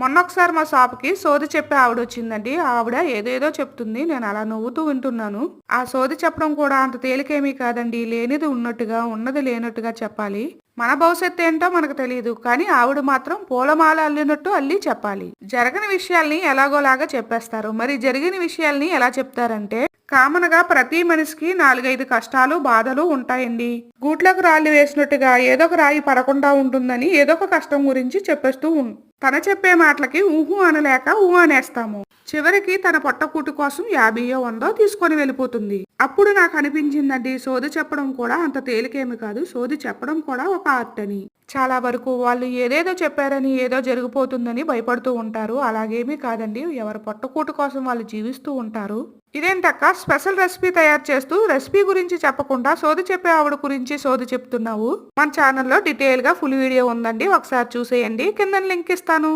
మొన్న ఒకసారి మా షాప్కి సోది చెప్పే ఆవిడ వచ్చిందండి ఆవిడ ఏదేదో చెప్తుంది. నేను అలా నవ్వుతూ వింటున్నాను. ఆ సోది చెప్పడం కూడా అంత తేలికేమీ కాదండి. లేనిది ఉన్నట్టుగా ఉన్నది లేనట్టుగా చెప్పాలి. మన భవిష్యత్తు ఏంటో మనకు తెలియదు కానీ ఆవిడ మాత్రం పూలమాల అల్లినట్టు అల్లి చెప్పాలి. జరగని విషయాల్ని ఎలాగోలాగా చెప్పేస్తారు. మరి జరిగిన విషయాల్ని ఎలా చెప్తారంటే కామన్గా ప్రతి మనిషికి నాలుగైదు కష్టాలు బాధలు ఉంటాయండి. గూట్లకు రాళ్ళు వేసినట్టుగా ఏదో ఒక రాయి పడకుండా ఉంటుందని ఏదో ఒక కష్టం గురించి చెప్పేస్తూ ఉం తన చెప్పే మాటలకి ఊహు అనలేక ఊ అనేస్తాము. చివరికి తన పొట్టకూటి కోసం యాభైయో వందో తీసుకొని వెళ్ళిపోతుంది. అప్పుడు నాకు అనిపించిందండి సోది చెప్పడం కూడా అంత తేలికేమి కాదు. సోది చెప్పడం కూడా ఒక ఆర్ట్ అని. చాలా వరకు వాళ్ళు ఏదేదో చెప్పారని ఏదో జరిగిపోతుందని భయపడుతూ ఉంటారు. అలాగేమీ కాదండి. ఎవరు పొట్టకూటు కోసం వాళ్ళు జీవిస్తూ ఉంటారు. ఇదేంటక్క? స్పెషల్ రెసిపీ తయారు చేస్తూ రెసిపీ గురించి చెప్పకుండా సోది చెప్పే ఆవిడ గురించి సోది చెప్తున్నావు? మన ఛానల్లో డీటెయిల్గా ఫుల్ వీడియో ఉందండి. ఒకసారి చూసేయండి. కింద లింక్ ఇస్తాను.